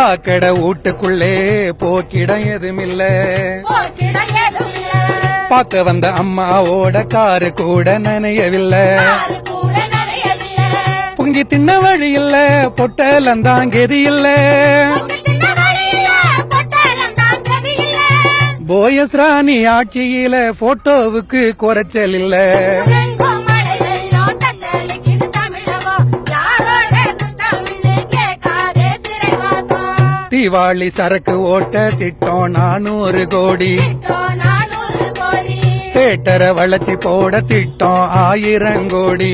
சாக்கடை வீட்டுக்குள்ளே போக்கிடம் எதுமில்ல. பார்க்க வந்த அம்மாவோட காரு கூட நனையவில்லை. பொங்கி தின்ன வழி இல்ல பொட்டலந்தான் கதி இல்ல. போயஸ் ராணி ஆட்சியில போட்டோவுக்கு குறைச்சல் இல்ல தீபாவளி சரக்கு ஓட்ட திட்டம் நானூறு கோடி. தேட்டரை வளர்ச்சி போட திட்டம் ஆயிரம் கோடி.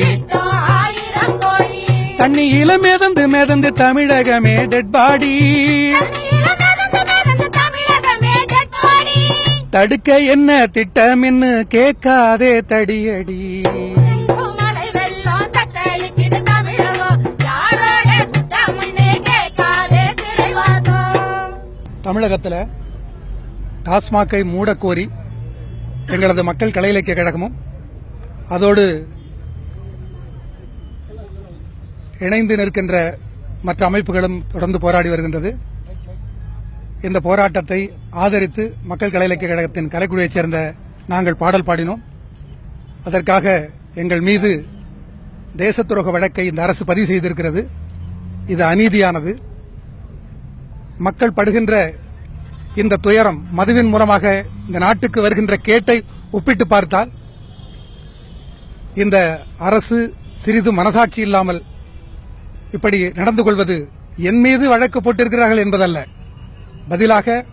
தண்ணியில மிதந்து மிதந்து தமிழகமே டெட் பாடி. தடுக்க என்ன திட்டம்னு கேட்காதே தடியடி தமிழகத்தில் டாஸ்மாகை மூடக்கோரி எங்களது மக்கள் கலை இலக்கிய கழகமும் அதோடு இணைந்து நிற்கின்ற மற்ற அமைப்புகளும் தொடர்ந்து போராடி வருகின்றது. இந்த போராட்டத்தை ஆதரித்து மக்கள் கலை இலக்கிய கழகத்தின் கலைக்குழுவைச் சேர்ந்த நாங்கள் பாடல் பாடினோம். அதற்காக எங்கள் மீது தேசத்துரோக வழக்கை இந்த அரசு பதிவு செய்திருக்கிறது. இது அநீதியானது. மக்கள் படுகின்ற இந்த துயரம் மதுவின் மூலமாக இந்த நாட்டுக்கு வருகின்ற கேட்டை ஒப்பிட்டு பார்த்தால் இந்த அரசு சிறிது மனசாட்சி இல்லாமல் இப்படி நடந்து கொள்வது என் மீது வழக்கு போட்டிருக்கிறார்கள் என்பதல்ல. பதிலாக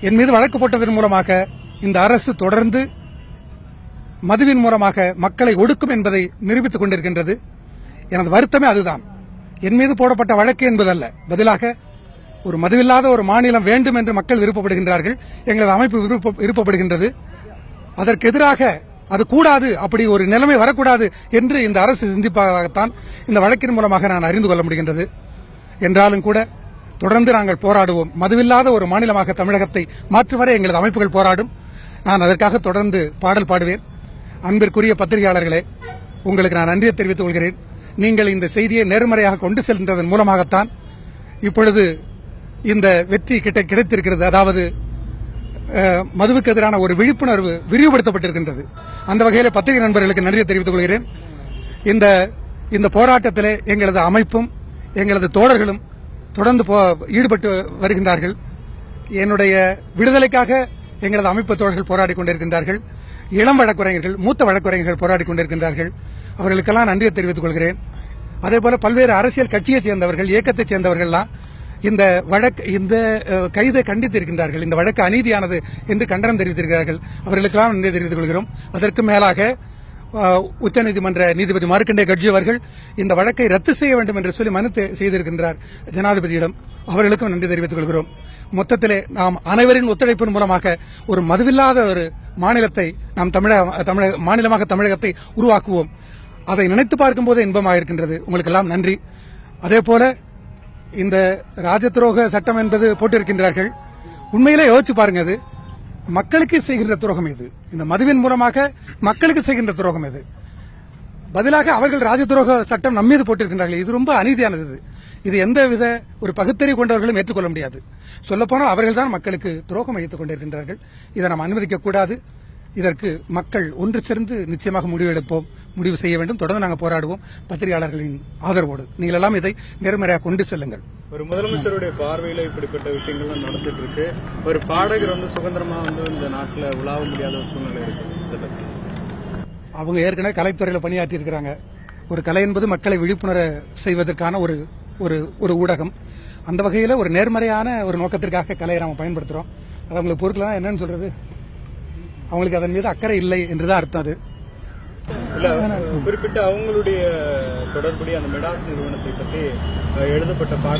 என் மீது வழக்கு போட்டதன் மூலமாக இந்த அரசு தொடர்ந்து மதுவின் மூலமாக மக்களை ஒடுக்கும் என்பதை நிரூபித்துக் கொண்டிருக்கின்றது. எனது வருத்தமே அதுதான். என் மீது போடப்பட்ட வழக்கு என்பதல்ல. பதிலாக ஒரு மதுவில்லாத ஒரு மாநிலம் வேண்டும் என்று மக்கள் விருப்பப்படுகின்றார்கள். எங்களது அமைப்பு விருப்ப- விருப்பப்படுகின்றது. அதற்கு எதிராக அது கூடாது அப்படி ஒரு நிலைமை வரக்கூடாது என்று இந்த அரசு சிந்திப்பதாகத்தான் இந்த வழக்கின் மூலமாக நான் அறிந்து கொள்ள முடிகின்றது. என்றாலும் கூட தொடர்ந்து நாங்கள் போராடுவோம். மதுவில்லாத ஒரு மாநிலமாக தமிழகத்தை மாற்றுவரை எங்களது அமைப்புகள் போராடும். நான் அதற்காக தொடர்ந்து பாடல் பாடுவேன். அன்பிற்குரிய பத்திரிகையாளர்களே உங்களுக்கு நான் நன்றியை தெரிவித்துக் கொள்கிறேன். நீங்கள் இந்த செய்தியை நேர்மறையாக கொண்டு செல்கின்றதன் மூலமாகத்தான் இப்பொழுது இந்த வெற்றி கிட்ட கிடைத்திருக்கிறது. அதாவது மதுவுக்கு எதிரான ஒரு விழிப்புணர்வு விரிவுபடுத்தப்பட்டிருக்கின்றது. அந்த வகையில் பத்திரிகை நண்பர்களுக்கு நன்றியை தெரிவித்துக் கொள்கிறேன். இந்த இந்த போராட்டத்தில் எங்களது அமைப்பும் எங்களது தோழர்களும் தொடர்ந்து போ- ஈடுபட்டு வருகின்றார்கள். என்னுடைய விடுதலைக்காக எங்களது அமைப்பு தோழர்கள் போராடி கொண்டிருக்கின்றார்கள். இளம் வழக்குரைஞர்கள் மூத்த வழக்குரைஞர்கள் போராடி கொண்டிருக்கின்றார்கள். அவர்களுக்கெல்லாம் நன்றியை தெரிவித்துக் கொள்கிறேன். அதே போல பல்வேறு அரசியல் கட்சியைச் சேர்ந்தவர்கள் இயக்கத்தைச் சேர்ந்தவர்கள்லாம் இந்த வழக்கு இந்த கைதை கண்டித்திருக்கின்றார்கள். இந்த வழக்கு அநீதியானது என்று கண்டனம் தெரிவித்திருக்கிறார்கள். அவர்களுக்கெல்லாம் நன்றி தெரிவித்துக் கொள்கிறோம். அதற்கு மேலாக உச்சநீதிமன்ற நீதிபதி மார்க்கண்டே கட்ஜி அவர்கள் இந்த வழக்கை ரத்து செய்ய வேண்டும் என்று சொல்லி மனு செய்திருக்கின்றார் ஜனாதிபதியிடம். அவர்களுக்கும் நன்றி தெரிவித்துக் கொள்கிறோம். மொத்தத்திலே நாம் அனைவரின் ஒத்துழைப்பின் மூலமாக ஒரு மதுவில்லாத ஒரு மாநிலத்தை நாம் தமிழக தமிழக மாநிலமாக தமிழகத்தை உருவாக்குவோம். அதை நினைத்து பார்க்கும்போது இன்பமாக இருக்கின்றது உங்களுக்கெல்லாம் நன்றி. அதே போல இந்த ராஜதுரோக சட்டம் என்பது போட்டிருக்கின்றார்கள். உண்மையிலே யோசிச்சு பாருங்க அது. மக்களுக்கு செய்கின்ற துரோகம் இது. இந்த மதுவின் மூலமாக மக்களுக்கு செய்கின்ற துரோகம் இது. பதிலாக அவர்கள் ராஜதுரோக சட்டம் நம்மீது போட்டிருக்கின்றார்கள். இது ரொம்ப அநீதியானது இது. இது எந்த வித ஒரு பகுத்தறிவு கொண்டவர்களும் ஏற்றுக்கொள்ள முடியாது. சொல்லப்போனால் அவர்கள்தான் மக்களுக்கு துரோகம் அழித்துக் கொண்டிருக்கின்றார்கள். இதை நாம் அனுமதிக்க கூடாது. இதற்கு மக்கள் ஒன்று சேர்ந்து நிச்சயமாக முடிவெடுப்போம் முடிவு செய்ய வேண்டும். தொடர்ந்து நாங்கள் போராடுவோம். பத்திரிகையாளர்களின் ஆதரவோடு. நீங்கள் எல்லாம் இதை நேர்மறையாக கொண்டு செல்லுங்கள். ஒரு முதலமைச்சருடைய பார்வையில இப்படிப்பட்ட விஷயங்கள்லாம் நடந்துட்டு இருக்கு ஒரு பாடகர் வந்து சுதந்திரமா வந்து இந்த நாட்டுல உலாவ முடியாத ஒரு சூழ்நிலை இருக்கு. அவங்க ஏற்கனவே கலைத்துறையில் பணியாற்றி இருக்கிறாங்க. ஒரு கலை என்பது மக்களை விழிப்புணர செய்வதற்கான ஒரு ஒரு ஒரு ஊடகம். அந்த வகையில் ஒரு நேர்மறையான ஒரு நோக்கத்திற்காக கலையை நாம் பயன்படுத்துகிறோம் அது அவங்களுக்கு பொறுக்கலாம் என்னன்னு சொல்றது? அவங்களுக்கு அதன் மீது அக்கறை இல்லை என்றுதான் அர்த்தம் அது. இல்ல குறிப்பிட்ட அவங்களுடைய தொடர்புடைய அந்த மெடாஸ் நிறுவனத்தை பற்றி எழுதப்பட்ட பாடல்